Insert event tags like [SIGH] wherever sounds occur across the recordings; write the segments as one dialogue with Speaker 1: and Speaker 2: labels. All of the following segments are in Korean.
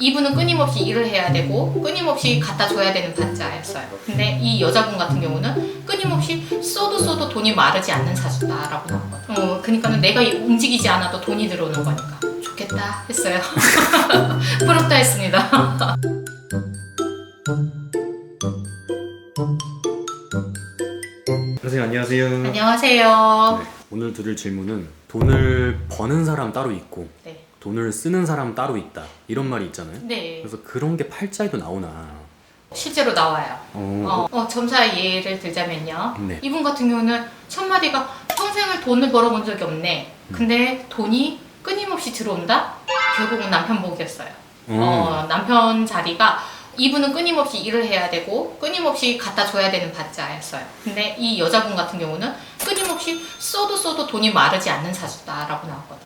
Speaker 1: 이분은 끊임없이 일을 해야 되고 끊임없이 갖다 줘야 되는 반자였어요. 근데 이 여자분 같은 경우는 끊임없이 써도 써도 돈이 마르지 않는 사주다라고 나왔거든요. 어, 그러니까는 내가 움직이지 않아도 돈이 들어오는 거니까 좋겠다 했어요. [LAUGHS] 부럽다 했습니다.
Speaker 2: 선생님 안녕하세요.
Speaker 1: 안녕하세요.
Speaker 2: 네, 오늘 드릴 질문은 돈을 버는 사람 따로 있고
Speaker 1: 네.
Speaker 2: 돈을 쓰는 사람 따로 있다 이런 말이 있잖아요.
Speaker 1: 네.
Speaker 2: 그래서 그런 게 팔자에도 나오나.
Speaker 1: 실제로 나와요.
Speaker 2: 어,
Speaker 1: 어, 어, 점사의 예를 들자면요.
Speaker 2: 네.
Speaker 1: 이분 같은 경우는 첫 마디가 평생을 돈을 벌어본 적이 없네. 근데 돈이 끊임없이 들어온다? 결국은 남편 복이었어요.
Speaker 2: 어.
Speaker 1: 어, 남편 자리가 이분은 끊임없이 일을 해야 되고 끊임없이 갖다 줘야 되는 반자였어요. 근데 이 여자분 같은 경우는 끊임없이 써도 써도 돈이 마르지 않는 사주다라고 나왔거든요.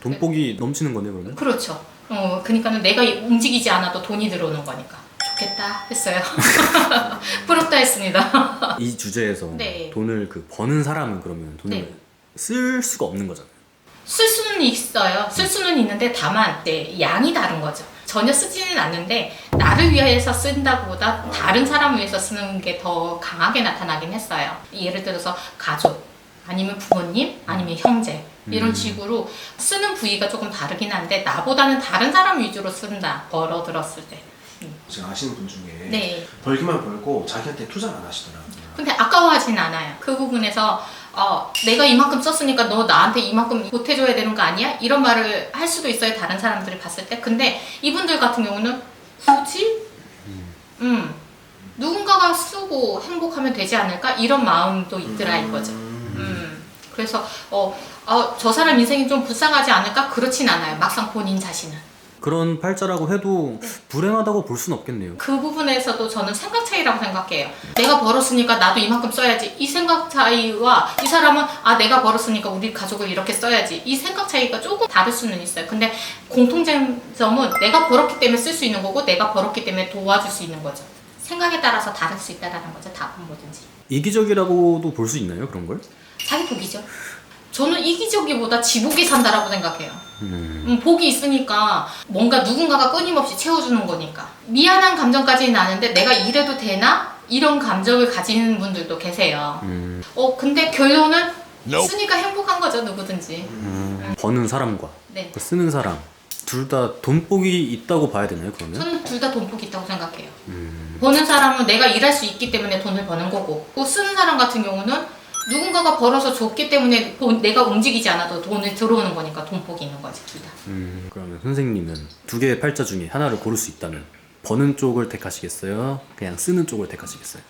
Speaker 2: 돈복이 넘치는 거네 그러면?
Speaker 1: 그렇죠. 어, 그러니까는 내가 움직이지 않아도 돈이 들어오는 거니까 좋겠다 했어요. [LAUGHS] 부럽다 했습니다.
Speaker 2: 이 주제에서
Speaker 1: 네.
Speaker 2: 돈을 그 버는 사람은 그러면 돈을
Speaker 1: 네.
Speaker 2: 쓸 수가 없는 거잖아요.
Speaker 1: 쓸 수는 있어요. 쓸 수는 있는데 다만 네, 양이 다른 거죠. 전혀 쓰지는 않는데 나를 위해서 쓴다보다 다른 사람을 위해서 쓰는 게 더 강하게 나타나긴 했어요. 예를 들어서 가족 아니면 부모님 아니면 형제 이런
Speaker 2: 음.
Speaker 1: 식으로 쓰는 부위가 조금 다르긴 한데 나보다는 다른 사람 위주로 쓴다. 벌어 들었을 때.
Speaker 3: 제가 아시는 분 중에
Speaker 1: 네.
Speaker 3: 벌기만 벌고 자기한테 투자를 안 하시더라고요.
Speaker 1: 근데 아까워하진 않아요. 그 부분에서 어, 내가 이만큼 썼으니까 너 나한테 이만큼 보태줘야 되는 거 아니야? 이런 말을 할 수도 있어요. 다른 사람들이 봤을 때. 근데 이분들 같은 경우는 굳이? 음. 누군가가 쓰고 행복하면 되지 않을까? 이런 마음도 있더라 이거죠. 음. 그래서 어, 어, 저 사람 인생이 좀 불쌍하지 않을까? 그렇진 않아요. 막상 본인 자신은.
Speaker 2: 그런 팔자라고 해도
Speaker 1: 네.
Speaker 2: 불행하다고 볼 수는 없겠네요.
Speaker 1: 그 부분에서도 저는 생각 차이라고 생각해요. 내가 벌었으니까 나도 이만큼 써야지. 이 생각 차이와 이 사람은 아 내가 벌었으니까 우리 가족을 이렇게 써야지. 이 생각 차이가 조금 다를 수는 있어요. 근데 공통점은 내가 벌었기 때문에 쓸 수 있는 거고 내가 벌었기 때문에 도와줄 수 있는 거죠. 생각에 따라서 다를 수 있다라는 거죠. 답은 뭐든지.
Speaker 2: 이기적이라고도 볼 수 있나요 그런 걸?
Speaker 1: 자기 복이죠. 저는 이기적이보다 지복이 산다라고 생각해요.
Speaker 2: 음.
Speaker 1: 음, 복이 있으니까 뭔가 누군가가 끊임없이 채워주는 거니까 미안한 감정까지는 아는데 내가 이래도 되나? 이런 감정을 가지는 분들도 계세요.
Speaker 2: 음.
Speaker 1: 어 근데 결론은 쓰니까 행복한 거죠 누구든지.
Speaker 2: 음. 버는 사람과
Speaker 1: 네.
Speaker 2: 그 쓰는 사람 둘 다 돈복이 있다고 봐야 되나요 그러면?
Speaker 1: 저는 둘 다 돈복이 있다고 생각해요.
Speaker 2: 음.
Speaker 1: 버는 사람은 내가 일할 수 있기 때문에 돈을 버는 거고 또 쓰는 사람 같은 경우는 누군가가 벌어서 줬기 때문에 돈- 내가 움직이지 않아도 돈을 들어오는 거니까 돈복이 있는 거지 둘 다.
Speaker 2: 음, 그러면 선생님은 두 개의 팔자 중에 하나를 고를 수 있다면 버는 쪽을 택하시겠어요? 그냥 쓰는 쪽을 택하시겠어요?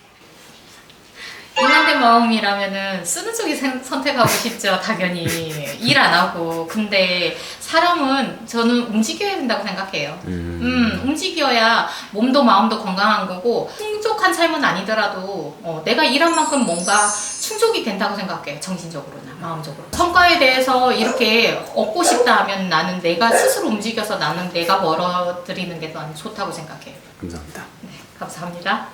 Speaker 1: 인간된 마음이라면은 쓰는 쪽이 선택하고 싶죠 당연히 [LAUGHS] 일 안 하고 근데 사람은 저는 움직여야 된다고 생각해요
Speaker 2: 음,
Speaker 1: 음 움직여야 몸도 마음도 건강한 거고 풍족한 삶은 아니더라도 어, 내가 일한 만큼 뭔가 충족이 된다고 생각해요 정신적으로나 마음적으로. 성과에 대해서 이렇게 얻고 싶다 하면 나는 내가 스스로 움직여서 나는 내가 벌어들이는 게 난 좋다고 생각해요
Speaker 2: 감사합니다.
Speaker 1: 네 감사합니다